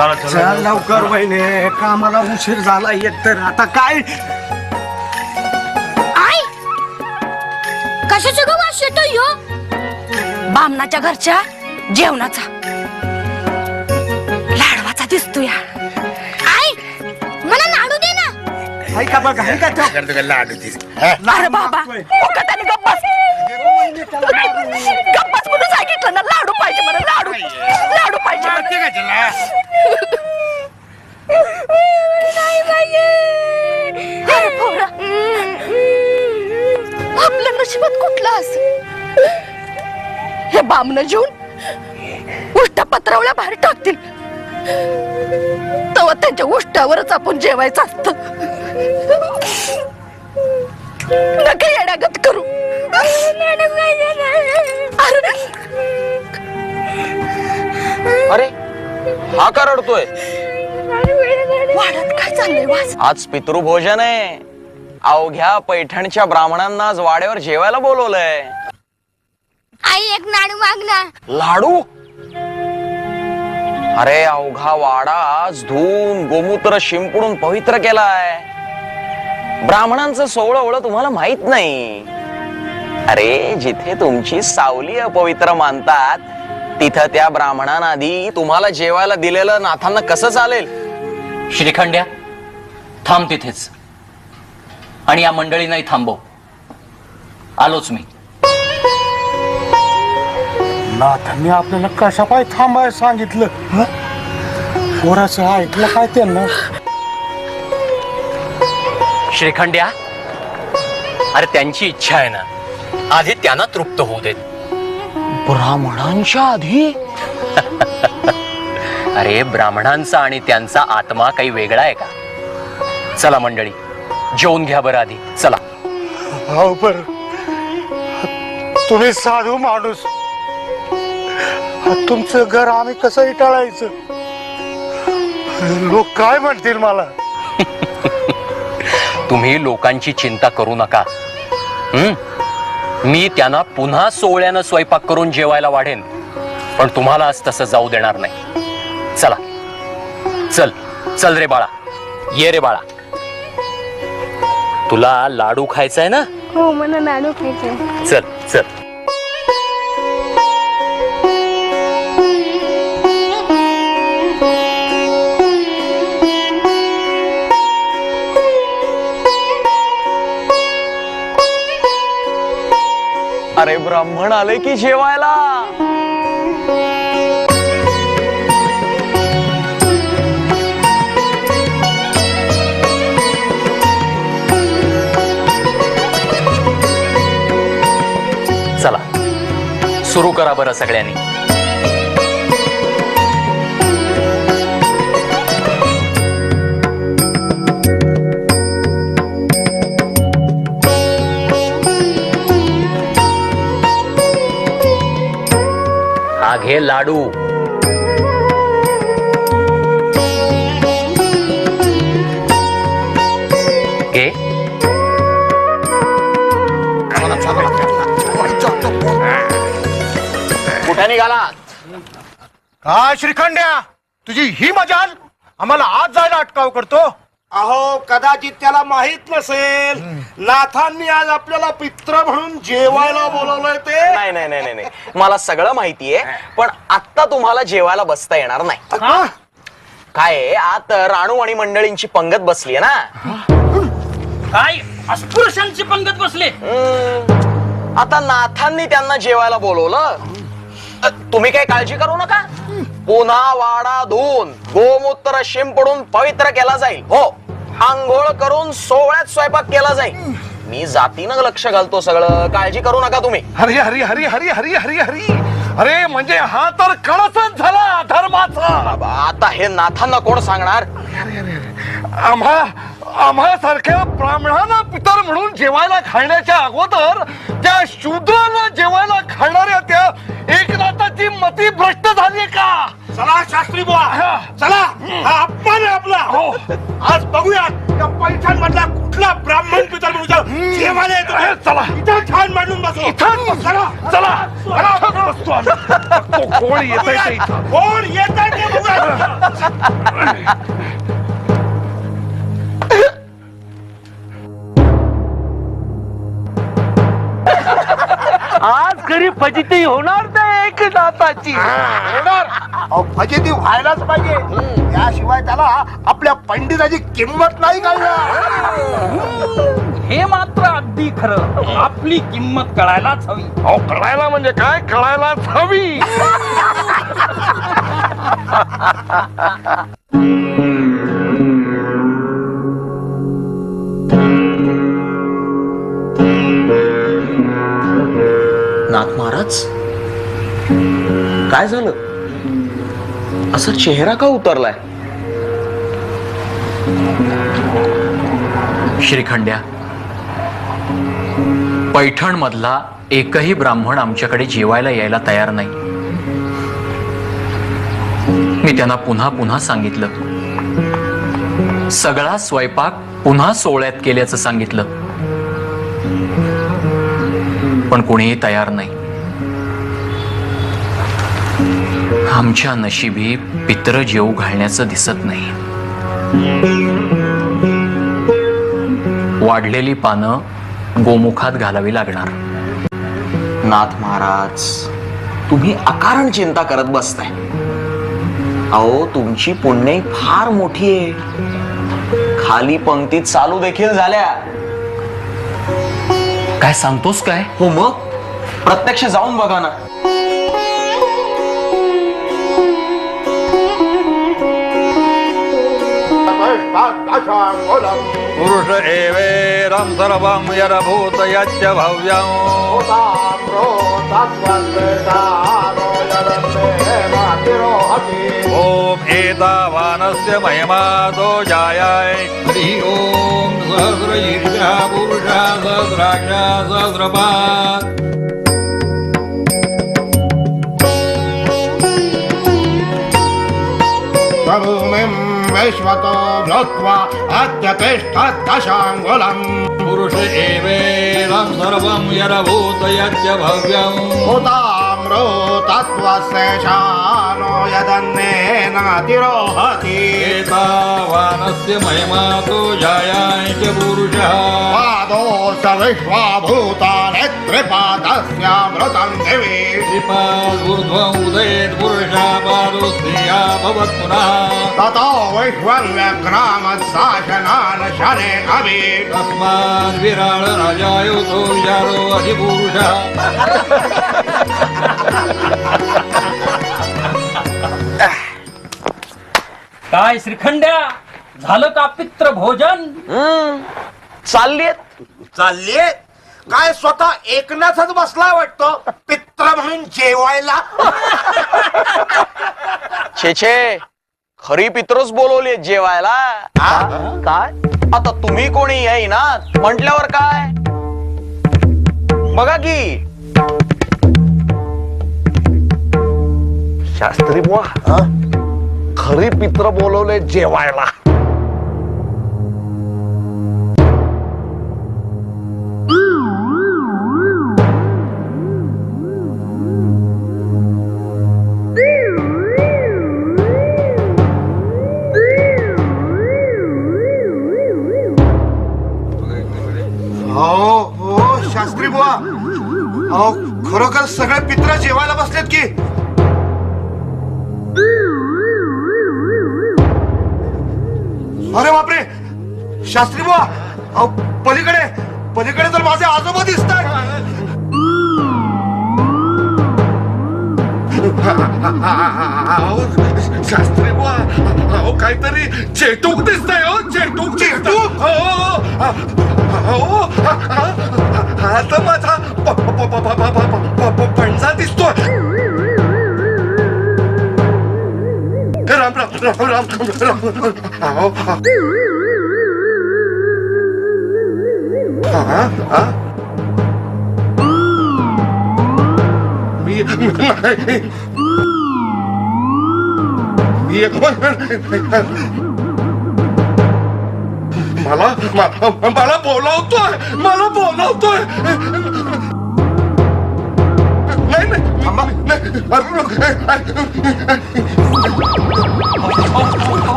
चला चल. चला लवकर वहिने. कामाला उशीर झाला एक तर. आता काय? आई! कशाचा ग वास येतो ह्यो बामणाच्या घरच्या जेवणाचा. लाडवाचा दिसतो या आई मला लाडू दे ना. हाय का बघ हाय का ठेव. करतो का लाडू ती? अरे बाबा गप्पास. गप्पास म्हणून सांगितलं ना लाडू पाहिजे मला लाडू. लाडू पाहिजे मला. ते काय नशिबात कुठला अस? हे बामण जेवून उष्टा पत्रावल्या बाहेर टाकतील. तेव्हा त्यांच्या उष्टावरच आपण जेवायचं असत. नका येण्यागत करू. का रडतोय वाड्यात काय चाललंय वास आज पितृभोजन आहे. अवघ्या पैठणच्या ब्राह्मणांना आज वाड्यावर जेवायला बोलवलंय. आई एक नाडू मागना लाडू? अरे अवघा वाडा आज धुवून गोमूत्र शिंपडून पवित्र केलाय. ब्राह्मणांचं सोहळं ओळं तुम्हाला माहीत नाही. अरे जिथे तुमची सावली अपवित्र मानतात तिथं त्या ब्राह्मणांआधी तुम्हाला जेवायला दिलेलं नाथांना कसं चालेल? श्रीखंड्या थांब तिथेच. आणि या मंडळींनाही थांबव. आलोच मी. नाथांनी आपल्याला कशा पाय थांबाय सांगितलं हं? पोराचं ऐकलं काय त्यांना? श्रीखंड्या अरे त्यांची इच्छा आहे ना आधी त्यांना तृप्त होऊ देत. ब्राह्मणांच्या आधी? अरे ब्राह्मणांचा आणि त्यांचा आत्मा काही वेगळा आहे का? चला मंडळी जेवून घ्या बरं आधी. चला. हो बर तुम्ही साधू माणूस. तुमचं घर आम्ही कसं टाळायचं लोक काय म्हणतील मला? तुम्ही लोकांची चिंता करू नका. हं? मी त्यांना पुन्हा सोहळ्यानं स्वयंपाक करून जेवायला वाढेन. पण तुम्हाला आज तसं जाऊ देणार नाही. चला. चल. चल रे बाळा. ये रे बाळा. तुला लाडू खायचा आहे ना? हो मला नाडू खायचे चल चल. अरे ब्राह्मण आले की जेवायला. चला. सुरू करा बरं सगळ्यांनी. हे लाडू. घे कुठे निघाला काय श्रीखंड्या? तुझी ही मजाल? आम्हाला आज जायला अटकाव करतो. अहो कदाचित त्याला माहीत नसेल. नाथांनी आज आपल्याला पित्र म्हणून जेवायला बोलवलंय ते. नाही नाही नाही नाही नाही. मला सगळं माहितीये पण आता तुम्हाला जेवायला बसता येणार नाही. काय आहे, आत राणू आणि मंडळींची पंगत बसली ना. काय? अस्पृश्यांची पंगत बसले. हम्म. आता नाथांनी त्यांना जेवायला बोलवलं. अ, तुम्ही काही काळजी करू नका. पुन्हा वाडा धुवून गोमूत्र शिंपडून पवित्र केला जाईल. हो. आंघोळ करून सोहळ्यात स्वयंपाक केला जाईल. मी जातीनं लक्ष घालतो सगळं. काळजी करू नका तुम्ही. हरी हरी हरी हरी हरी हरी हरी. अरे म्हणजे हा तर कळसच झाला धर्माचा. आता हे नाथांना कोण सांगणार? आम्हा आम्हासारख्या ब्राह्मणांना पितर म्हणून जेवायला घालण्याच्या अगोदर त्या शूद्राला जेवायला घालणाऱ्या त्या एकनाथाची मती भ्रष्ट झाली का? चला शास्त्री बुवा. चला हा अपमान आहे आपला आज बघूया त्या पैठण मधला कुठला ब्राह्मण पितर म्हणून जेवायला येतो. चला. इथं छान मांडून बसू इथं चला. चला. बसतो कोण येत कोण येत ते बघूया आज खरी फजिती होणार नाही एक नाताची फजिती व्हायलाच पाहिजे. याशिवाय त्याला आपल्या पंडिताची किंमत नाही कळणार. हे मात्र अगदी खरं. आपली किंमत कळायलाच हवी. अहो कळायला म्हणजे काय? कळायलाच हवी. नाथ महाराज? काय झालं? असा चेहरा का उतरलाय? श्रीखंड्या पैठण मधला एकही ब्राह्मण आमच्याकडे जेवायला यायला तयार नाही. मी त्यांना पुन्हा पुन्हा सांगितलं. सगळा स्वयंपाक पुन्हा सोहळ्यात केल्याचं सांगितलं. पण कोणीही तयार नाही. आमच्या नशिबी पित्र जेवू घालण्याचं दिसत नाही. वाढलेली पानं गोमुखात घालावी लागणार. नाथ महाराज तुम्ही अकारण चिंता करत बसताय. अहो तुमची पुण्य फार मोठी आहे. खाली पंक्तीत चालू देखील झाल्या. काय सांगतोस काय? हो मग? प्रत्यक्ष जाऊन बघा ना. पुरुष एवेरं सर्वं यरभूत यच्च भव्यम् ॐ एतावानस्य महिमादो जायाय। हरि ॐ सहस्रशीर्षः पुरुषः सहस्राक्षा सहस्रपात् भूमिं विश्वतो भूत्वा अत्यतिष्ठत्कशाङ्गुलम्। पुरुष एवेरं सर्वं यरभूत यच्च भव्यम् तत्त्वस्य शानो यदन्नेनातिरोहति एतावानस्य महिमातो जायाय च पुरुषः। पादो स विश्वाभूतानि त्रिपादस्यामृतं दिवि श्रीपादूर्ध्वम् उदयेत् पुरुषा पादोस्त्रिया भवत् पुनः। ततो विश्वं व्यग्रामत्साशनान् शने अभि। तस्माद् विराळ राजायुतो विचारो अधिपुरुषः काय श्रीखंड्या? झालं का पित्र भोजन? चालली चालले काय स्वतः एकनाथच बसलाय वाटतं? पित्र म्हणून जेवायला? छे छे. खरी पित्रच बोलवली जेवायला. हा? काय? आता तुम्ही कोणी येईना म्हटल्यावर काय? बघा की शास्त्री बुवा. खरी पित्र बोलवले जेवायला. हो हो शास्त्री बुवा. अहो खरोखर सगळे पित्र जेवायला बसलेत की? अरे बापरे शास्त्री बुवा पलीकडे पलीकडे तर माझे आजोबा दिसत शास्त्री बुवा अहो काहीतरी चेटूक दिसतंय हो चेटूक चेटूक हो आता माझा มีมีคนมาละมามาละโบเราด้วยมาละโบเราด้วย Tamam.